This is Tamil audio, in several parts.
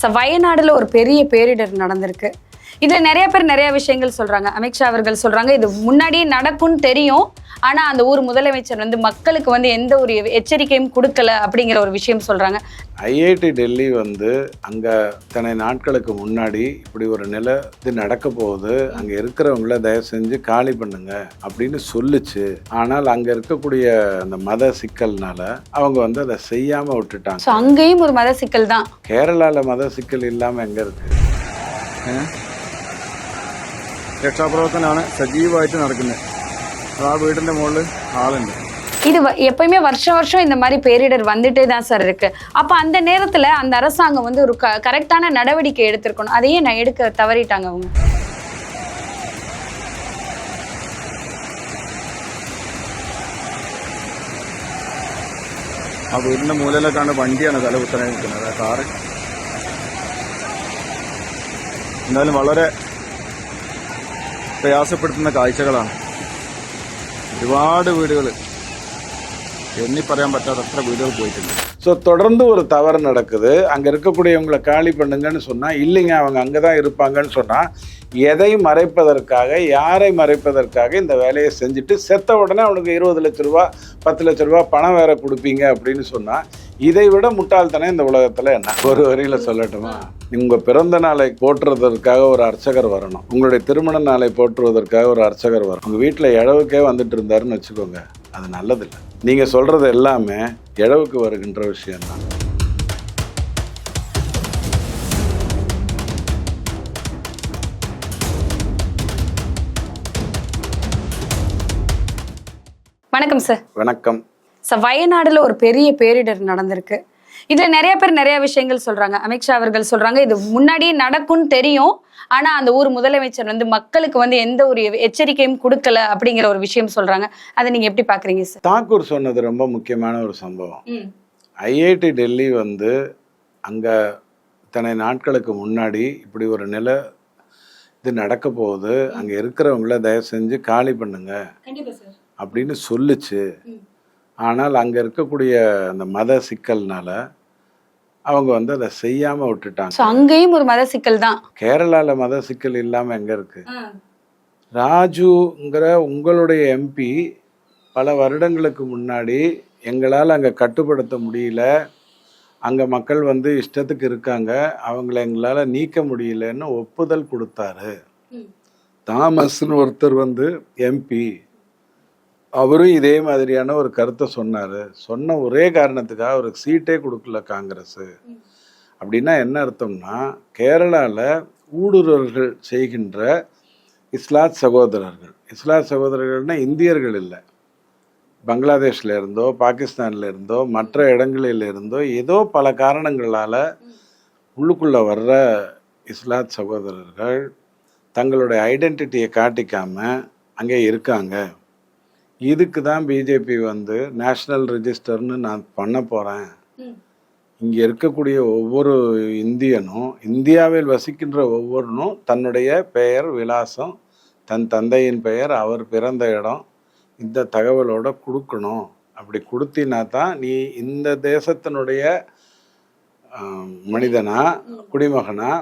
ஸோ வயநாடுல ஒரு பெரிய பேரிடர் நடந்திருக்கு. இதுல நிறைய பேர் நிறைய விஷயங்கள் சொல்றாங்க. அமித்ஷா அவர்கள் சொல்றாங்க இது முன்னாடியே நடக்கும்னு தெரியும். ஆனா அந்த ஊர் முதலமைச்சர் வந்து மக்களுக்கு வந்து எந்த ஒரு எச்சரிக்கையும் கொடுக்கல அப்படிங்கிற ஒரு விஷயம் சொல்றாங்க. ஐஐடி டெல்லி வந்து அங்கே இத்தனை நாட்களுக்கு முன்னாடி இப்படி ஒரு நிலை இது நடக்க போகுது. அங்கே இருக்கிறவங்கள தயவு செஞ்சு காலி பண்ணுங்க அப்படின்னு சொல்லுச்சு. ஆனால் அங்கே இருக்கக்கூடிய அந்த மத சிக்கல்னால அவங்க வந்து அதை செய்யாமல் ஸோ விட்டுட்டாங்க அங்கேயும் ஒரு மத சிக்கல் தான். கேரளாவில் மத சிக்கல் இல்லாமல் எங்கே இருக்கு? രക്ഷാപ്രവർത്തനമാണ് സജീവമായിട്ട് നടക്കുന്നത് ആ വീടിൻ്റെ മുകളിൽ ആളുണ്ട് இது வ- எப்பயுமே வருஷம் வருஷம் இந்த மாதிரி பேரிடர் வந்துட்டே தான் சார் இருக்கு அப்ப அந்த நேரத்துல அந்த அரசாங்கம் வந்து ஒரு க கரெக்டான நடவடிக்கை எடுத்திருக்கணும் அதையே நான் எடுக்க தவறிட்டாங்க அவங்க ആ വീടിൻ്റെ മൂലയിലേക്കാണ് വണ്ടിയാണ് തല കുത്തനെ നിൽക്കുന്നത് ആ കാറ് എന്തായാലും വളരെ പ്രയാസപ്പെടുത്തുന്ന കാഴ്ചകളാണ് ഒരുപാട് വീടുകൾ എണ്ണി പറയാൻ പറ്റാത്ത അത്ര വീടുകൾ പോയിട്ടുണ്ട് ஸோ தொடர்ந்து ஒரு தவறு நடக்குது அங்கே இருக்கக்கூடியவங்களை காலி பண்ணுங்கன்னு சொன்னால் இல்லைங்க அவங்க அங்கே தான் இருப்பாங்கன்னு சொன்னால் எதை மறைப்பதற்காக யாரை மறைப்பதற்காக இந்த வேலையை செஞ்சுட்டு செத்த உடனே அவனுக்கு இருபது லட்ச ரூபா பத்து லட்ச ரூபா பணம் வேற கொடுப்பீங்க அப்படின்னு சொன்னால் இதை விட முட்டாள்தனம் இந்த உலகத்தில் என்ன? ஒரு வரியில் சொல்லட்டுமா? உங்கள் பிறந்த நாளை போற்றுவதற்காக ஒரு அர்ச்சகர் வரணும். உங்களுடைய திருமண நாளை போற்றுவதற்காக ஒரு அர்ச்சகர் வரணும். உங்கள் வீட்டில் இழவுக்கே வந்துட்டு இருந்தாருன்னு வச்சுக்கோங்க. அது நல்லதில்லை. நீங்கள் சொல்கிறது எல்லாமே இழவுக்கு வருகின்ற விஷயம்தான். வணக்கம் சார் வணக்கம். ஸோ வயநாடுல ஒரு பெரிய பேரிடர் நடந்திருக்கு. இதுல நிறைய பேர் நிறைய விஷயங்கள் சொல்றாங்க. அமித்ஷா அவர்கள் சொல்றாங்க இது முன்னாடியே நடக்கும்னு தெரியும். ஆனா அந்த ஊர் முதலமைச்சர் வந்து மக்களுக்கு வந்து எந்த ஒரு எச்சரிக்கையும் கொடுக்கல அப்படிங்கிற ஒரு விஷயம் சொல்றாங்க. அதை நீங்க எப்படி பாக்குறீங்க சார் தாக்கூர் சொன்னது ரொம்ப முக்கியமான ஒரு சம்பவம். ஐஐடி டெல்லி வந்து அங்கே இத்தனை நாட்களுக்கு முன்னாடி இப்படி ஒரு நிலை இது நடக்க போகுது. அங்கே இருக்கிறவங்கள தயவு செஞ்சு காலி பண்ணுங்க அப்படின்னு சொல்லுச்சு. ஆனால் அங்கே இருக்கக்கூடிய அந்த மத சிக்கல்னால அவங்க வந்து அதை செய்யாமல் விட்டுட்டாங்க. அங்கேயும் ஒரு மத சிக்கல் தான் கேரளாவில் மத சிக்கல் இல்லாமல் எங்கே இருக்கு? ராஜுங்கிற உங்களுடைய எம்பி பல வருடங்களுக்கு முன்னாடி எங்களால் அங்கே கட்டுப்படுத்த முடியல. அங்கே மக்கள் வந்து இஷ்டத்துக்கு இருக்காங்க. அவங்கள எங்களால் நீக்க முடியலன்னு ஒப்புதல் கொடுத்தாரு. தாமஸ்னு ஒருத்தர் வந்து எம்பி அவரும் இதே மாதிரியான ஒரு கருத்தை சொன்னார். சொன்ன ஒரே காரணத்துக்காக அவருக்கு சீட்டே கொடுக்கல காங்கிரஸ். அப்படின்னா என்ன அர்த்தம்னா கேரளாவில் ஊடுருவர்கள் செய்கின்ற இஸ்லாத் சகோதரர்கள். இஸ்லாத் சகோதரர்கள்னால் இந்தியர்கள் இல்லை. பங்களாதேஷ்ல இருந்தோ பாகிஸ்தானில் இருந்தோ மற்ற இடங்களில் இருந்தோ ஏதோ பல காரணங்களால் உள்ளுக்குள்ளே வர்ற இஸ்லாத் சகோதரர்கள் தங்களுடைய ஐடென்டிட்டியை காட்டிக்காமல் அங்கே இருக்காங்க. இதுக்கு தான் பிஜேபி வந்து நேஷ்னல் ரெஜிஸ்டர்னு நான் பண்ண போகிறேன் இங்கே இருக்கக்கூடிய ஒவ்வொரு இந்தியனும் இந்தியாவில் வசிக்கின்ற ஒவ்வொருனும் தன்னுடைய பெயர் விலாசம் தன் தந்தையின் பெயர் அவர் பிறந்த இடம் இந்த தகவலோட கொடுக்கணும். அப்படி கொடுத்தினா தான் நீ இந்த தேசத்தினுடைய மனிதனா குடிமகனா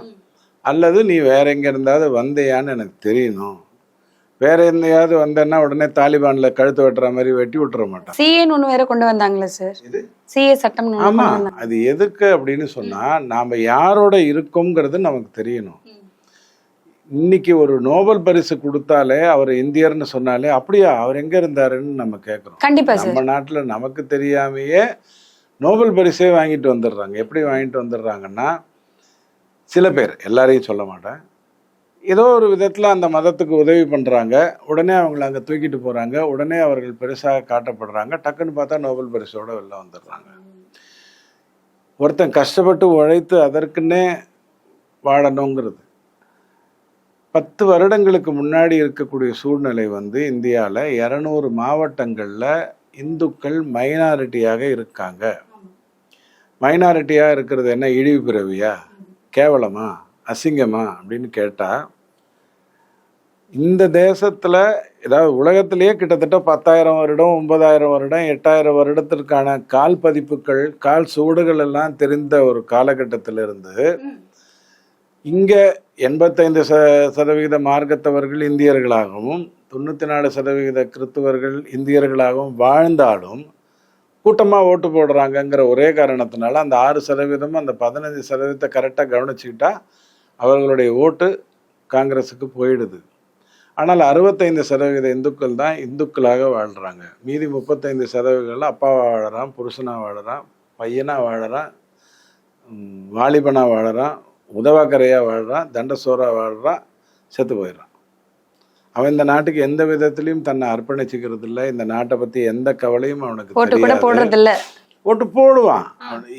அல்லது நீ வேற எங்க இருந்தாவது வந்தியான்னு எனக்கு தெரியணும். வேற எந்தையாவது வந்தேன்னா உடனே தாலிபான்ல கழுத்து வெட்டுற மாதிரி வெட்டி விட்டுற மாட்டான் சிஏன்னு ஒண்ணு வேற கொண்டு வந்தாங்களே சார் இது? சிஏ சட்டம் ஆமா. அது எதுக்கு அப்படின்னு சொன்னா நாம யாரோட இருக்கோங்கிறது நமக்கு தெரியணும். இன்னைக்கு ஒரு நோபல் பரிசு கொடுத்தாலே அவர் இந்தியர்னு சொன்னாலே அப்படியா அவர் எங்க இருந்தாருன்னு நம்ம கேட்குறோம். கண்டிப்பா நம்ம நாட்டுல நமக்கு தெரியாமையே நோபல் பரிசே வாங்கிட்டு வந்துடுறாங்க. எப்படி வாங்கிட்டு வந்துடுறாங்கன்னா சில பேர் எல்லாரையும் சொல்ல மாட்டேன். ஏதோ ஒரு விதத்தில் அந்த மதத்துக்கு உதவி பண்ணுறாங்க உடனே அவங்கள அங்கே தூக்கிட்டு போகிறாங்க உடனே அவர்கள் பெருசாக காட்டப்படுறாங்க. டக்குன்னு பார்த்தா நோபல் பரிசோட வெளில வந்துடுறாங்க. ஒருத்தன் கஷ்டப்பட்டு உழைத்து அதற்குன்னே வாழணுங்கிறது. பத்து வருடங்களுக்கு முன்னாடி இருக்கக்கூடிய சூழ்நிலை வந்து இந்தியாவில் இரநூறு மாவட்டங்களில் இந்துக்கள் மைனாரிட்டியாக இருக்காங்க. மைனாரிட்டியாக இருக்கிறது என்ன இழிவு பிறவியா? கேவலமா? அசிங்கமா? அப்படின்னு கேட்டால் இந்த தேசத்துல ஏதாவது உலகத்திலேயே கிட்டத்தட்ட பத்தாயிரம் வருடம் ஒன்பதாயிரம் வருடம் எட்டாயிரம் வருடத்திற்கான கால் பதிப்புகள் கால் சுவடுகள் எல்லாம் தெரிந்த ஒரு காலகட்டத்திலிருந்து இங்க எண்பத்தைந்து ச சதவிகித மார்க்கத்தவர்கள் இந்தியர்களாகவும் தொண்ணூற்றி நாலு சதவிகித கிறித்துவர்கள் இந்தியர்களாகவும் வாழ்ந்தாலும் கூட்டமாக ஓட்டு போடுறாங்கங்கிற ஒரே காரணத்தினால அந்த ஆறு சதவீதம் அந்த பதினஞ்சு சதவீதத்தை கரெக்டாக கவனிச்சுக்கிட்டா அவர்களுடைய ஓட்டு காங்கிரஸுக்கு போயிடுது. ஆனால் அறுபத்தைந்து சதவீத இந்துக்கள் தான் இந்துக்களாக வாழ்கிறாங்க மீதி முப்பத்தைந்து சதவீதம் அப்பாவா வாழறான் புருஷனாக வாழறான் பையனாக வாழறான் ம், வாலிபனா வாழறான் உதவாக்கரையாக வாழ்கிறான் தண்டசோரா வாழ்கிறான் செத்து போயிடுறான். அவன் இந்த நாட்டுக்கு எந்த விதத்திலையும் தன்னை அர்ப்பணிச்சுக்கிறது இல்லை இந்த நாட்டை பற்றி எந்த கவலையும் அவனுக்கு ஓட்டு கூட தெரியாது. போடுறது இல்ல ஓட்டு போடுவான்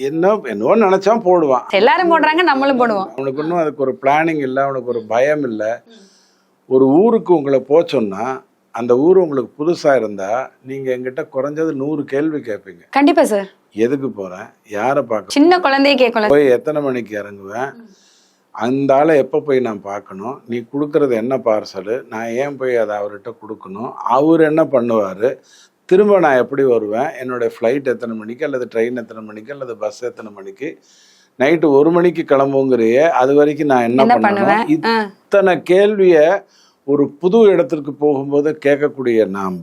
என்ன என்னவோ நினைச்சான் போடுவான். எல்லாரும் போடுறாங்க நம்மளும் போடுவோம். அவனுக்கு இன்னும் அதுக்கு ஒரு பிளானிங் இல்லை அவனுக்கு ஒரு பயம் இல்லை. ஒரு ஊருக்கு உங்களை போக சொன்னா அந்த ஊர் உங்களுக்கு புதுசா இருந்தா நீங்க என்கிட்ட குறைஞ்சது நூறு கேள்வி கேட்பீங்க. கண்டிப்பா சார் எதுக்கு போறேன்? யாரை பார்க்க சின்ன குழந்தையே கேட்கல போய் எத்தனை மணிக்கு இறங்குவேன்? அந்த ஆளை எப்போ போய் நான் பார்க்கணும்? நீ கொடுக்கறது என்ன பார்சலு? நான் ஏன் போய் அதை அவர்கிட்ட கொடுக்கணும்? அவர் என்ன பண்ணுவார்? திரும்ப நான் எப்படி வருவேன்? என்னுடைய ஃப்ளைட் எத்தனை மணிக்கு? அல்லது ட்ரெயின் எத்தனை மணிக்கு? அல்லது பஸ் எத்தனை மணிக்கு? நைட்டு ஒரு மணிக்கு கிளம்புங்கிறியே அது வரைக்கும் நான் என்ன பண்ணுவேன். இத்தனை கேள்வியை ஒரு புது இடத்திற்கு போகும்போது கேட்கக்கூடிய நாம்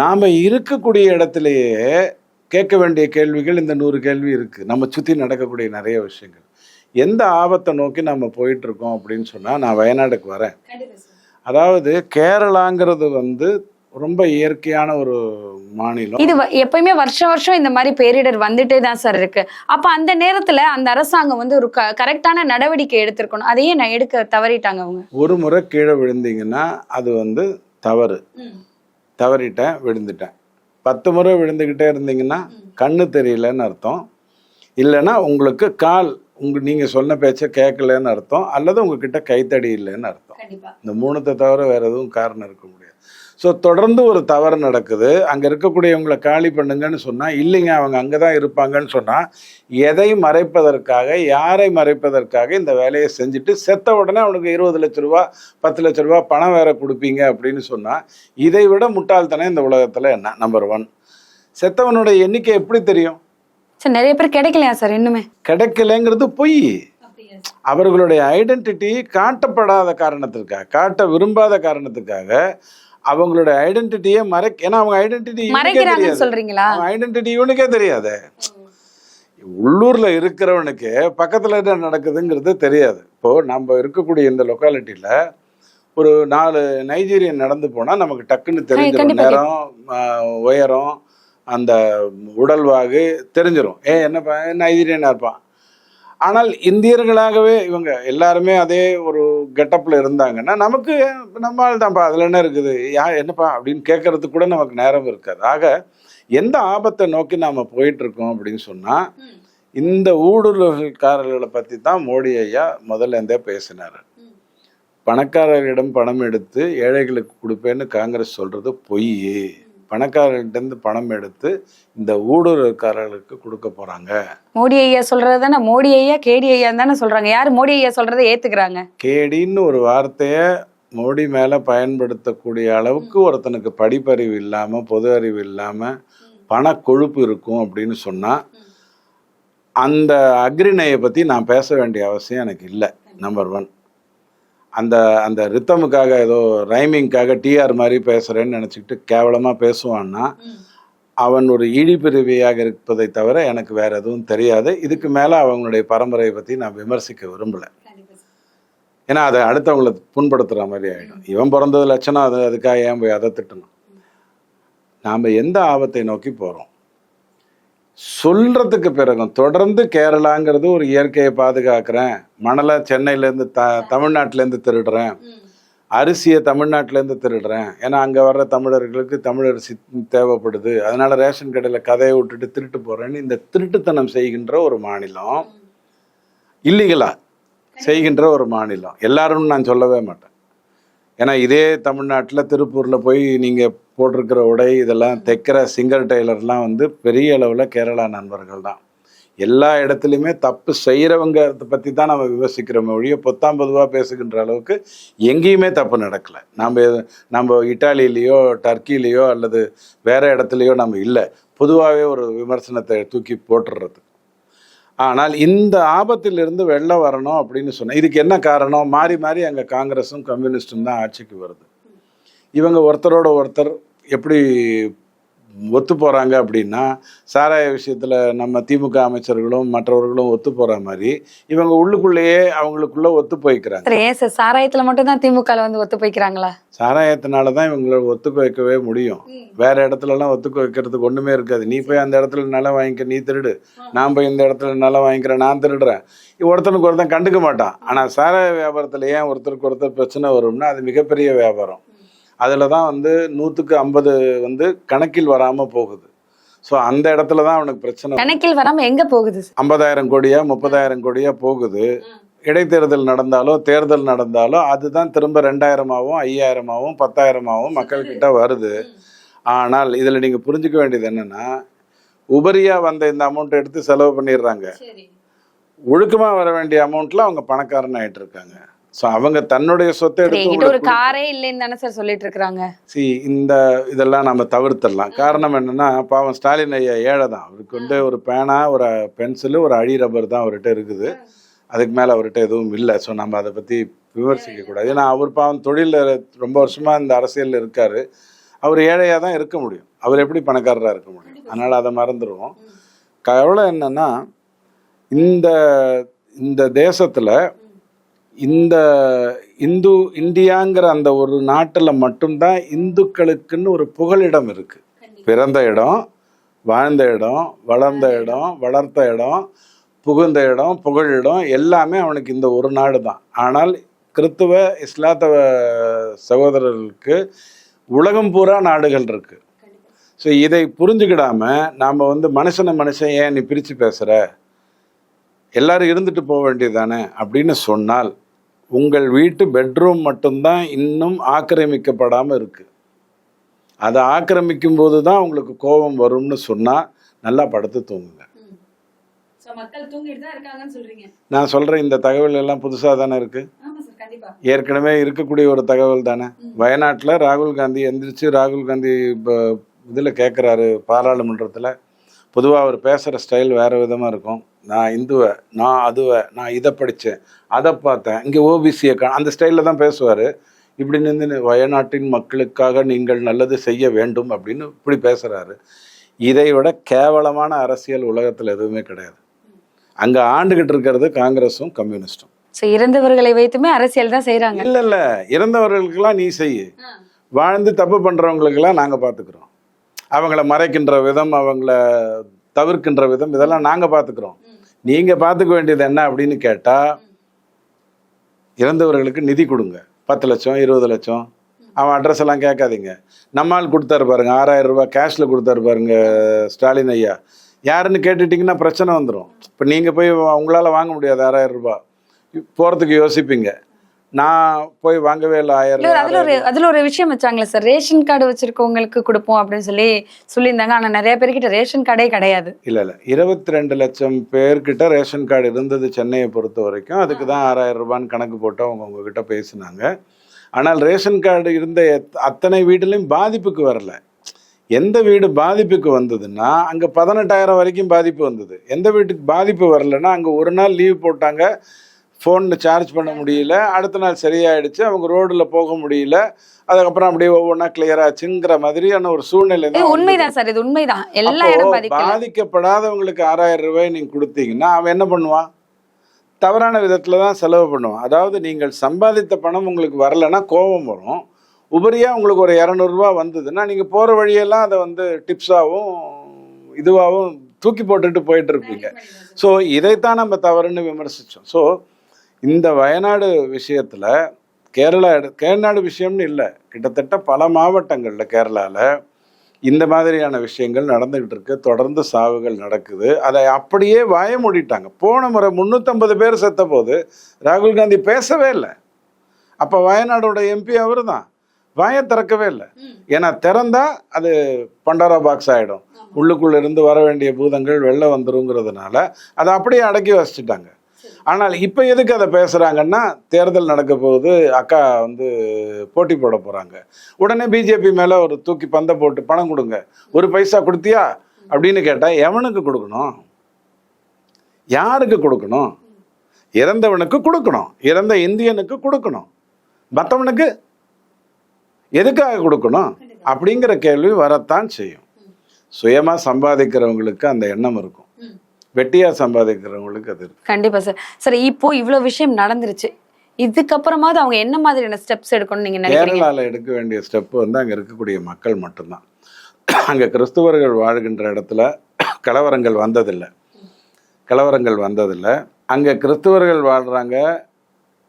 நாம் இருக்கக்கூடிய இடத்துலையே கேட்க வேண்டிய கேள்விகள் இந்த நூறு கேள்வி இருக்கு. நம்ம சுற்றி நடக்கக்கூடிய நிறைய விஷயங்கள். எந்த ஆபத்தை நோக்கி நம்ம போயிட்டு இருக்கோம் அப்படின்னு சொன்னா நான் வயநாடுக்கு வரேன். அதாவது கேரளாங்கிறது வந்து ரொம்ப இயற்கையான ஒரு மாநிலம். இது எப்பயுமே வருஷம் வருஷம் இந்த மாதிரி பேரிடர் வந்துட்டே தான் சார் இருக்கு. அப்ப அந்த நேரத்துல அந்த அரசாங்கம் வந்து ஒரு கரெக்டான நடவடிக்கை எடுத்திருக்கணும். அதையே நான் எடுக்க தவறிட்டாங்க அவங்க. ஒரு முறை கீழே விழுந்தீங்கன்னா அது வந்து தவறு. தவறிட்டேன் விழுந்துட்டேன். பத்து முறை விழுந்துக்கிட்டே இருந்தீங்கன்னா கண்ணு தெரியலன்னு அர்த்தம். இல்லைன்னா உங்களுக்கு கால் உங்க நீங்க சொன்ன பேச்சை கேட்கலன்னு அர்த்தம். அல்லது உங்ககிட்ட கைத்தடி இல்லைன்னு அர்த்தம். இந்த மூணுத்தை தவிர வேற எதுவும் காரணம் இருக்க முடியாது. ஸோ தொடர்ந்து ஒரு தவறு நடக்குது. அங்கே இருக்கக்கூடியவங்களை காலி பண்ணுங்கன்னு சொன்னால் இல்லைங்க அவங்க அங்கே தான் இருப்பாங்கன்னு சொன்னால் எதை மறைப்பதற்காக யாரை மறைப்பதற்காக இந்த வேலையை செஞ்சுட்டு செத்த உடனே அவனுக்கு இருபது லட்ச ரூபா பத்து லட்ச ரூபா பணம் வேற கொடுப்பீங்க அப்படின்னு சொன்னால் இதை விட முட்டாள்தனம் இந்த உலகத்தில் என்ன? நம்பர் ஒன் செத்தவனோட எண்ணிக்கை எப்படி தெரியும்? சார் நிறைய பேர் கிடைக்கலையா சார் இன்னுமே? கிடைக்கலைங்கிறது பொய். அவர்களுடைய ஐடென்டிட்டி காட்டப்படாத காரணத்திற்காக காட்ட விரும்பாத காரணத்துக்காக அவங்களுடைய ஐடென்டிட்டியை மறை ஏன்னா அவங்க ஐடென்டிட்டி மறைக்கிறாங்கன்னு சொல்றீங்களா? ஐடென்டிட்டி இவனுக்கே தெரியாது. உள்ளூர்ல இருக்கிறவனுக்கு பக்கத்துல என்ன நடக்குதுங்கிறது தெரியாது. இப்போ நம்ம இருக்கக்கூடிய இந்த லொக்காலிட்டியில ஒரு நாலு நைஜீரியன் நடந்து போனா நமக்கு டக்குன்னு தெரிஞ்சிடும். நேரம் உயரம் அந்த உடல்வாகு தெரிஞ்சிடும் ஏ என்னப்பா நைஜீரியனா இருப்பான். ஆனால் இந்தியர்களாகவே இவங்க எல்லாருமே அதே ஒரு கெட்டப்ல இருந்தாங்கன்னா நமக்கு நம்ம ஆள் தான்ப்பா அதுல என்ன இருக்குது? யா என்னப்பா அப்படின்னு கேட்கறதுக்கு கூட நமக்கு நேரம் இருக்காது. ஆக எந்த ஆபத்தை நோக்கி நாம போயிட்டு இருக்கோம் அப்படின்னு சொன்னா இந்த ஊடுருவல்காரர்களை பத்தி தான் மோடி ஐயா முதல்ல இருந்தே பேசினாரு. பணக்காரர்களிடம் பணம் எடுத்து ஏழைகளுக்கு கொடுப்பேன்னு காங்கிரஸ் சொல்றது பொய் பணக்காரர்கிட்ட பணம் எடுத்து இந்த ஊடுருவல்காரர்களுக்கு கொடுக்க போறாங்க. மோடி ஐயா சொல்றது தானே? மோடி ஐயா கேடி ஐயா தானே சொல்றாங்க. யாரு மோடி ஐயா சொல்றதை ஏத்துக்கிறாங்க? கேடின்னு ஒரு வார்த்தையை மோடி மேல பயன்படுத்தக்கூடிய அளவுக்கு ஒருத்தனுக்கு படிப்பறிவு இல்லாம பொது அறிவு இல்லாம பண கொழுப்பு இருக்கும் அப்படின்னு சொன்னா அந்த அக்ரிணையை பத்தி நான் பேச வேண்டிய அவசியம் எனக்கு இல்லை நம்பர் ஒன் அந்த அந்த ரித்தமுக்காக ஏதோ ரைமிங்காக டிஆர் மாதிரி பேசுறேன்னு நினச்சிக்கிட்டு கேவலமாக பேசுவான்னா அவன் ஒரு இழிபிரிவியாக இருப்பதை தவிர எனக்கு வேற எதுவும் தெரியாது. இதுக்கு மேலே அவங்களுடைய பரம்பரையை பற்றி நான் விமர்சிக்க விரும்பலை. ஏன்னா அதை அடுத்தவங்களை புண்படுத்துகிற மாதிரி ஆகிடும் இவன் பிறந்தது லட்சணம் அது அதுக்காக ஏன் போய் அதை திட்டணும்? நாம் எந்த ஆபத்தை நோக்கி போகிறோம் சொல்றதுக்கு பிறகும் தொடர்ந்து கேரளாங்கிறது ஒரு இயற்கையை பாதுகாக்கிறேன். மணலை சென்னையிலேருந்து த தமிழ்நாட்டிலேருந்து திருடுறேன். அரிசியை தமிழ்நாட்டிலேருந்து திருடுறேன். ஏன்னா அங்கே வர்ற தமிழர்களுக்கு தமிழ் அரிசி தேவைப்படுது. அதனால ரேஷன் கடையில் கதையை விட்டுட்டு திருட்டு போகிறேன்னு இந்த திருட்டுத்தனம் செய்கின்ற ஒரு மாநிலம் இல்லீகலா செய்கின்ற ஒரு மாநிலம். எல்லாரும் நான் சொல்லவே மாட்டேன். ஏன்னா இதே தமிழ்நாட்டில் திருப்பூரில் போய் நீங்கள் போட்டிருக்கிற உடை இதெல்லாம் தைக்கிற சிங்கர் டெய்லர்லாம் வந்து பெரிய அளவில் கேரளா நண்பர்கள் தான். எல்லா இடத்துலையுமே தப்பு செய்கிறவங்க பற்றி தான் நம்ம விமர்சிக்கிறோமே ஒழிய பொத்தாம் பொதுவாக பேசுகின்ற அளவுக்கு எங்கேயுமே தப்பு நடக்கலை. நம்ம நம்ம இட்டாலியிலேயோ டர்க்கிலேயோ அல்லது வேற இடத்துலையோ நம்ம இல்லை. பொதுவாகவே ஒரு விமர்சனத்தை தூக்கி போட்டுடுறது ஆனால் இந்த ஆபத்திலிருந்து வெளில வரணும் அப்படின்னு சொன்னேன் இதுக்கு என்ன காரணம்? மாறி மாறி அங்கே காங்கிரஸும் கம்யூனிஸ்டும் தான் ஆட்சிக்கு வருது. இவங்க ஒருத்தரோட ஒருத்தர் எப்படி ஒத்து போகிறாங்க அப்படின்னா சாராய விஷயத்தில் நம்ம திமுக அமைச்சர்களும் மற்றவர்களும் ஒத்து போகிற மாதிரி இவங்க உள்ளுக்குள்ளேயே அவங்களுக்குள்ள ஒத்து போய்க்கிறாங்க. ஏன் சார்? சாராயத்துல மட்டும் தான் திமுக வந்து ஒத்து போய்க்கிறாங்களா? சாராயத்தினால தான் இவங்களை ஒத்துக்க வைக்கவே முடியும். வேற இடத்துலலாம் ஒத்துக்க வைக்கிறதுக்கு ஒன்றுமே இருக்காது. நீ போய் அந்த இடத்துல நிலம் வாங்கிக்க நீ திருடு. நான் போய் இந்த இடத்துல நிலம் வாங்கிக்கிறேன் நான் திருடுறேன். ஒருத்தனுக்கு ஒருத்தன் கண்டுக்க மாட்டான். ஆனால் சாராய வியாபாரத்தில் ஏன் ஒருத்தருக்கு ஒருத்தர் பிரச்சனை வரும்னா அது மிகப்பெரிய வியாபாரம். அதில் தான் வந்து நூற்றுக்கு ஐம்பது வந்து கணக்கில் வராமல் போகுது. ஸோ அந்த இடத்துல தான் அவனுக்கு பிரச்சனை. கணக்கில் வராம எங்க போகுது? ஐம்பதாயிரம் கோடியா முப்பதாயிரம் கோடியா போகுது. இடைத்தேர்தல் நடந்தாலோ தேர்தல் நடந்தாலோ அதுதான் திரும்ப ரெண்டாயிரமாவும் ஐயாயிரமாவும் பத்தாயிரமாவும் மக்கள்கிட்ட வருது. ஆனால் இதில் நீங்கள் புரிஞ்சுக்க வேண்டியது என்னன்னா உபரியா வந்த இந்த அமௌண்ட் எடுத்து செலவு பண்ணிடுறாங்க. ஒழுக்கமாக வர வேண்டிய அமௌண்ட்ல அவங்க பணக்காரன் ஆயிட்டு இருக்காங்க. ஸோ அவங்க தன்னுடைய சொத்தை எடுத்து ஒரு காரே இல்லைன்னு தானே சார் சொல்லிட்டு இருக்காங்க சி இந்த இதெல்லாம் நம்ம தவிர்த்திடலாம். காரணம் என்னன்னா பாவம் ஸ்டாலின் ஐயா ஏழை தான். அவருக்கு வந்து ஒரு பேனா ஒரு பென்சிலு ஒரு அடி ரப்பர் தான் அவர்கிட்ட இருக்குது. அதுக்கு மேலே அவர்கிட்ட எதுவும் இல்லை. ஸோ நம்ம அதை பற்றி விமர்சிக்க கூடாது. ஏன்னா அவர் பாவம் தொழிலில் ரொம்ப வருஷமாக இந்த அரசியலில் இருக்காரு. அவர் ஏழையாக தான் இருக்க முடியும். அவர் எப்படி பணக்காரராக இருக்க முடியும்? அதனால் அதை மறந்துடுவோம் கவலை என்னன்னா இந்த இந்த தேசத்தில் இந்த இந்து இந்தியாங்கிற அந்த ஒரு நாட்டில் மட்டும்தான் இந்துக்களுக்குன்னு ஒரு புகலிடம் இருக்கு. பிறந்த இடம் வாழ்ந்த இடம் வளர்ந்த இடம் வளர்த்த இடம் புகுந்த இடம் புகழிடம் எல்லாமே அவனுக்கு இந்த ஒரு நாடு தான். ஆனால் கிறித்துவ இஸ்லாத்தவ சகோதரர்களுக்கு உலகம் பூரா நாடுகள் இருக்கு. ஸோ இதை புரிஞ்சுக்கிடாம நாம் வந்து மனுஷனை மனுஷன் ஏன் நீ பிரித்து பேசுகிற எல்லாரும் இருந்துட்டு போக வேண்டியதானே அப்படின்னு சொன்னால் உங்கள் வீட்டு பெட்ரூம் மட்டும்தான் இன்னும் ஆக்கிரமிக்கப்படாமல் இருக்கு. அதை ஆக்கிரமிக்கும் போது தான் உங்களுக்கு கோபம் வரும்னு சொன்னால் நல்லா படுத்து தூங்குங்க. நான் சொல்கிற இந்த தகவல் எல்லாம் புதுசாக தானே இருக்குது ஏற்கனவே இருக்கக்கூடிய ஒரு தகவல் தானே? வயநாட்டில் ராகுல் காந்தி எந்திரிச்சு ராகுல் காந்தி இப்போ இதில் கேட்குறாரு பாராளுமன்றத்தில். பொதுவாக அவர் பேசுகிற ஸ்டைல் வேறு விதமாக இருக்கும். நான் இந்துவை நான் அதுவை நான் இதை படித்தேன் அதை பார்த்தேன். இங்கே ஓபிசியை கா அந்த ஸ்டைலில் தான் பேசுவார். இப்படி நின்று வயநாட்டின் மக்களுக்காக நீங்கள் நல்லது செய்ய வேண்டும் அப்படின்னு இப்படி பேசுகிறாரு இதை விட கேவலமான அரசியல் உலகத்தில் எதுவுமே கிடையாது. அங்கே ஆண்டுகிட்டு இருக்கிறது காங்கிரஸும் கம்யூனிஸ்டும். சோ இறந்தவர்களை வைத்துமே அரசியல் தான் செய்யறாங்க இல்ல இல்ல. இறந்தவர்களுக்கெல்லாம் நீ செய்யு. வாழ்ந்து தப்பு பண்றவங்களுக்கெல்லாம் நாங்க பாத்துக்கிறோம். அவங்கள மறைக்கின்ற விதம் அவங்கள தவிர்க்கின்ற விதம் இதெல்லாம் நாங்கள் பார்த்துக்குறோம் நீங்கள் பார்த்துக்க வேண்டியது என்ன அப்படின்னு கேட்டால் இறந்தவர்களுக்கு நிதி கொடுங்க. பத்து லட்சம் இருபது லட்சம். அவன் அட்ரஸ் எல்லாம் கேட்காதீங்க. நம்மால் கொடுத்தாரு பாருங்க ஆறாயிரம் ரூபாய் கேஷில் கொடுத்தாரு பாருங்க ஸ்டாலின் ஐயா. யாருன்னு கேட்டுட்டிங்கன்னா பிரச்சனை வந்துடும் இப்போ நீங்கள் போய் உங்களால் வாங்க முடியாது ஆறாயிரம் ரூபாய். போகிறதுக்கு யோசிப்பீங்க. நான் போய் வாங்கவே இல்லை ஆயிரம் அதுல ஒரு அதுல ஒரு விஷயம் வச்சாங்களே சார் ரேஷன் கார்டு வச்சிருக்கவங்களுக்கு கொடுப்போம் அப்படின்னு சொல்லி சொல்லியிருந்தாங்க. ஆனா நிறைய பேர்கிட்ட ரேஷன் கார்டே கிடையாது. இல்லை இல்லை. இருபத்தி ரெண்டு லட்சம் பேர்கிட்ட ரேஷன் கார்டு இருந்தது சென்னையை பொறுத்த வரைக்கும். அதுக்கு தான் ஆறாயிரம் ரூபான்னு கணக்கு போட்டு அவங்க உங்ககிட்ட பேசினாங்க. ஆனால் ரேஷன் கார்டு இருந்த அத்தனை வீட்டிலையும் பாதிப்புக்கு வரல. எந்த வீடு பாதிப்புக்கு வந்ததுன்னா அங்கே பதினெட்டாயிரம் வரைக்கும் பாதிப்பு வந்தது. எந்த வீட்டுக்கு பாதிப்பு வரலைன்னா அங்கே ஒரு நாள் லீவ் போட்டாங்க. ஃபோனில் சார்ஜ் பண்ண முடியல. அடுத்த நாள் சரியாயிடுச்சு. அவங்க ரோடில் போக முடியல. அதுக்கப்புறம் அப்படியே ஒவ்வொன்றா கிளியர் ஆச்சுங்கிற மாதிரியான ஒரு சூழ்நிலை. உண்மைதான் சார். இது உண்மைதான். எல்லா பாதிக்கப்படாதவங்களுக்கு ஆறாயிரம் ரூபாய் நீங்க கொடுத்தீங்கன்னா அவன் என்ன பண்ணுவான்? தவறான விதத்துல தான் செலவு பண்ணுவான். அதாவது நீங்கள் சம்பாதித்த பணம் உங்களுக்கு வரலைன்னா கோபம் வரும். உபரியா உங்களுக்கு ஒரு இரநூறுபா வந்ததுன்னா நீங்க போற வழியெல்லாம் அதை வந்து டிப்ஸாவும் இதுவாகவும் தூக்கி போட்டுட்டு போயிட்டு இருப்பீங்க. ஸோ இதைத்தான் நம்ம தவறுன்னு விமர்சித்தோம் ஸோ இந்த வயநாடு விஷயத்துல கேரளா எடு- கேரளாடு விஷயம்னு இல்லை. கிட்டத்தட்ட பல மாவட்டங்களில் கேரளாவில் இந்த மாதிரியான விஷயங்கள் நடந்துகிட்டு இருக்கு. தொடர்ந்து சாவுகள் நடக்குது. அதை அப்படியே வாய மூடிட்டாங்க. போன முறை முந்நூற்றம்பது பேர் செத்த போது ராகுல் காந்தி பேசவே இல்லை. அப்போ வயநாடோட எம்பி அவர் தான் வாயை திறக்கவே இல்லை. ஏன்னா திறந்தா அது பண்டாரா பாக்ஸ் ஆயிடும். உள்ளுக்குள்ள இருந்து வர வேண்டிய பூதங்கள் வெளில வந்துருங்கிறதுனால அதை அப்படியே அடக்கி வச்சுட்டாங்க. ஆனால் இப்போ எதுக்கு அதை பேசுறாங்கன்னா தேர்தல் நடக்க போகுது அக்கா வந்து போட்டி போட போறாங்க. உடனே பிஜேபி மேல ஒரு தூக்கி பந்தை போட்டு பணம் கொடுங்க. ஒரு பைசா கொடுத்தியா? அப்படின்னு கேட்டா எவனுக்கு கொடுக்கணும்? யாருக்கு கொடுக்கணும்? இறந்தவனுக்கு கொடுக்கணும். இறந்த இந்தியனுக்கு கொடுக்கணும். மற்றவனுக்கு எதுக்காக கொடுக்கணும்? அப்படிங்கிற கேள்வி வரத்தான் செய்யும். சுயமா சம்பாதிக்கிறவங்களுக்கு அந்த எண்ணம் இருக்கும். வெட்டியா சம்பாதிக்கிறவங்களுக்கு அது கண்டிப்பா சார். சார் இப்போ இவ்வளவு விஷயம் நடந்துருச்சு. இதுக்கப்புறமாவது அவங்க என்ன மாதிரியான ஸ்டெப்ஸ் எடுக்கணும்னு நீங்க நினைக்கிறீங்க? கேரளால எடுக்க வேண்டிய ஸ்டெப் வந்து அங்க இருக்கக்கூடிய மக்கள் மட்டும்தான். அங்க கிறிஸ்துவர்கள் வாழ்கின்ற இடத்துல கலவரங்கள் வந்ததில்லை. கலவரங்கள் வந்ததில்லை. அங்க கிறிஸ்துவர்கள் வாழ்றாங்க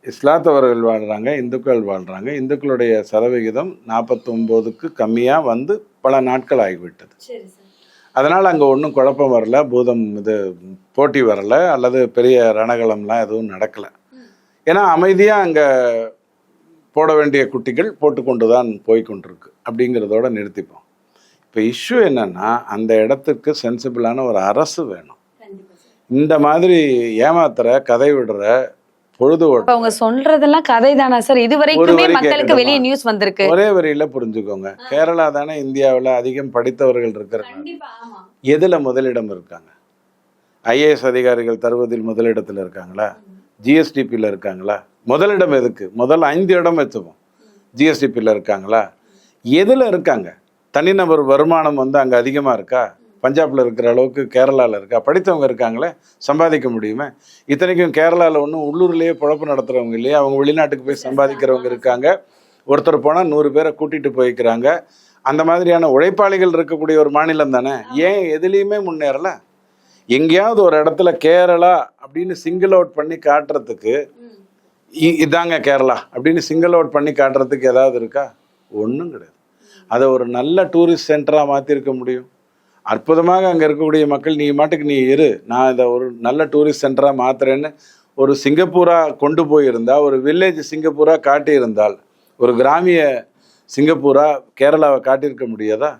இஸ்லாத்தவர்கள் வாழ்றாங்க இந்துக்கள் வாழ்றாங்க. இந்துக்களுடைய சதவிகிதம் நாற்பத்தொம்போதுக்கு கம்மியா வந்து பல நாட்கள் ஆகிவிட்டது. அதனால் அங்கே ஒன்றும் குழப்பம் வரல பூதம் இது போட்டி வரல அல்லது பெரிய ரணகலம்லாம் எதுவும் நடக்கலை. ஏன்னா அமைதியாக அங்கே போட வேண்டிய குட்டிகள் போட்டுக்கொண்டு தான் போய் கொண்டிருக்கு அப்படிங்கிறதோட நிறுத்திப்போம். இப்போ இஷ்யூ என்னன்னா அந்த இடத்துக்கு சென்சிபிளான ஒரு அரசு வேணும். இந்த மாதிரி ஏமாத்துற கதை விடுற பொழுது அவங்க சொல்றதெல்லாம் கதை தானா சார்? இது வரைக்குமே மக்களுக்கு? வெளியே நியூஸ் வந்திருக்கு. ஒரே வரியில புரிஞ்சுக்கோங்க. கேரளா தானே இந்தியாவில் அதிகம் படித்தவர்கள் இருக்கிறாங்க. எதுல முதலிடம் இருக்காங்க? ஐஏஎஸ் அதிகாரிகள் தருவதில் முதலிடத்தில் இருக்காங்களா? ஜிஎஸ்டிபியில் இருக்காங்களா? முதலிடம் எதுக்கு? முதல் ஐந்து இடம் வச்சுப்போம் ஜிஎஸ்டிபியில் இருக்காங்களா? எதில் இருக்காங்க? தனிநபர் வருமானம் வந்து அங்கே அதிகமாக இருக்கா? பஞ்சாப்ல இருக்கிற அளவுக்கு கேரளாவில் இருக்கா? படித்தவங்க இருக்காங்களே சம்பாதிக்க முடியுமே? இத்தனைக்கும் கேரளாவில் ஒன்றும் உள்ளூர்லேயே பொழப்பு நடத்துகிறவங்க இல்லையா? அவங்க வெளிநாட்டுக்கு போய் சம்பாதிக்கிறவங்க இருக்காங்க. ஒருத்தர் போனால் நூறு பேரை கூட்டிகிட்டு போய்க்கிறாங்க. அந்த மாதிரியான உழைப்பாளிகள் இருக்கக்கூடிய ஒரு மாநிலம் தானே? ஏன் எதுலேயுமே முன்னேறல? எங்கேயாவது ஒரு இடத்துல கேரளா அப்படின்னு சிங்கிள் அவுட் பண்ணி காட்டுறதுக்கு இ- இதாங்க கேரளா அப்படின்னு சிங்கிள் அவுட் பண்ணி காட்டுறதுக்கு ஏதாவது இருக்கா? ஒன்றும் கிடையாது. அதை ஒரு நல்ல டூரிஸ்ட் சென்டராக மாற்றிருக்க முடியும். அற்புதமாக அங்கே இருக்கக்கூடிய மக்கள் நீ மாட்டுக்கு நீ இரு. நான் இதை ஒரு நல்ல டூரிஸ்ட் சென்டராக மாத்துறேன்னு ஒரு சிங்கப்பூரா கொண்டு போயிருந்தா ஒரு வில்லேஜ் சிங்கப்பூரா காட்டியிருந்தால் ஒரு கிராமிய சிங்கப்பூரா கேரளாவை காட்டியிருக்க முடியாதா?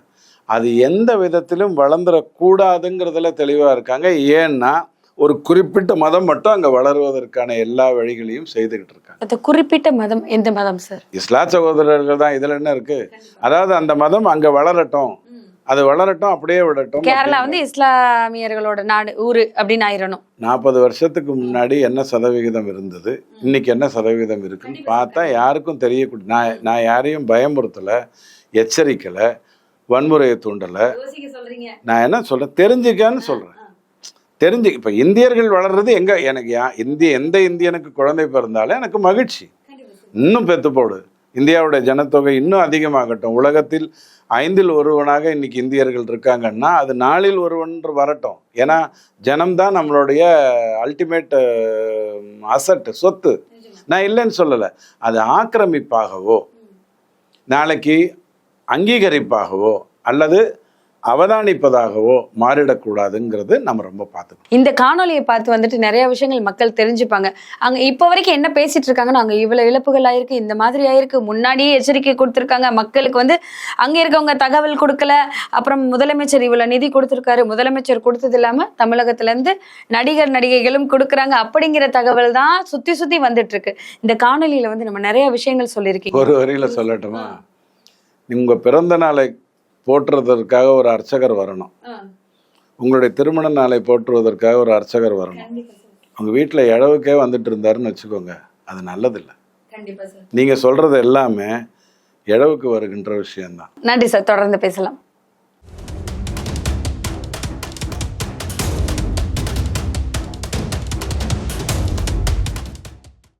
அது எந்த விதத்திலும் வளர்ந்துடக்கூடாதுங்கிறதுல தெளிவாக இருக்காங்க. ஏன்னா ஒரு குறிப்பிட்ட மதம் மட்டும் அங்கே வளருவதற்கான எல்லா வழிகளையும் செய்துக்கிட்டு இருக்காங்க. அது குறிப்பிட்ட மதம் எந்த மதம் சார்? இஸ்லாத் சகோதரர்கள் தான் இதில் என்ன இருக்கு? அதாவது அந்த மதம் அங்கே வளரட்டும். அது வளரட்டும் அப்படியே விடட்டும் கேரளா வந்து இஸ்லாமியர்களோட நாடு ஊரு அப்படின்னு ஆயிரணும். நாற்பது வருஷத்துக்கு முன்னாடி என்ன சதவிகிதம் இருந்தது? இன்னைக்கு என்ன சதவிகிதம் இருக்குன்னு பார்த்தா யாருக்கும் தெரியக்கூடிய நான் நான் யாரையும் பயமுறுத்தலை எச்சரிக்கலை வன்முறையை தூண்டலை. நான் என்ன சொல்றேன்? தெரிஞ்சுக்கன்னு சொல்றேன். தெரிஞ்சு இப்போ இந்தியர்கள் வளர்றது எங்க? எனக்கு யா இந்திய எந்த இந்தியனுக்கு குழந்தை பிறந்தாலும் எனக்கு மகிழ்ச்சி. இன்னும் பெத்து போடு. இந்தியாவுடைய ஜனத்தொகை இன்னும் அதிகமாகட்டும். உலகத்தில் ஐந்தில் ஒருவனாக இன்னைக்கு இந்தியர்கள் இருக்காங்கன்னா அது நாளில் ஒருவன் வரட்டும். ஏன்னா ஜனம்தான் நம்மளுடைய அல்டிமேட் அசட் சொத்து. நான் இல்லைன்னு சொல்லலை. அது ஆக்கிரமிப்பாகவோ நாளைக்கு அங்கீகரிப்பாகவோ அல்லது அவதானிப்பதாகவோ மாறிடக்கூடாதுங்கிறது நம்ம ரொம்ப பார்த்துக்கணும். இந்த காணொலியை பார்த்து வந்துட்டு நிறைய விஷயங்கள் மக்கள் தெரிஞ்சுப்பாங்க. அங்க இப்போ வரைக்கும் என்ன பேசிட்டு இருக்காங்கன்னா அங்க இவ்வளவு இழப்புகள் ஆயிருக்கு இந்த மாதிரி ஆயிருக்கு முன்னாடியே எச்சரிக்கை கொடுத்திருக்காங்க. மக்களுக்கு வந்து அங்க இருக்கவங்க தகவல் கொடுக்கல. அப்புறம் முதலமைச்சர் இவ்வளவு நிதி கொடுத்திருக்காரு முதலமைச்சர் கொடுத்தது இல்லாம தமிழகத்துல இருந்து நடிகர் நடிகைகளும் கொடுக்குறாங்க. அப்படிங்கிற தகவல் தான் சுத்தி சுத்தி வந்துட்டு இருக்கு இந்த காணொலியில வந்து நம்ம நிறைய விஷயங்கள் சொல்லியிருக்கீங்க. ஒரு வரியில சொல்லட்டுமா? உங்க பிறந்த நாளை போற்றுவதற்காக ஒரு அர்ச்சகர் வரணும். உங்களுடைய திருமண நாளை போற்றுவதற்காக ஒரு அர்ச்சகர் வரணும். உங்க வீட்டுல இழவுக்கே வந்துட்டு இருந்தாருன்னு வச்சுக்கோங்க. அது நல்லதில்லை. கண்டிப்பா சார். நீங்க சொல்றது எல்லாமே இழவுக்கு வருகின்ற விஷயம்தான். நன்றி சார். தொடர்ந்து பேசலாம்.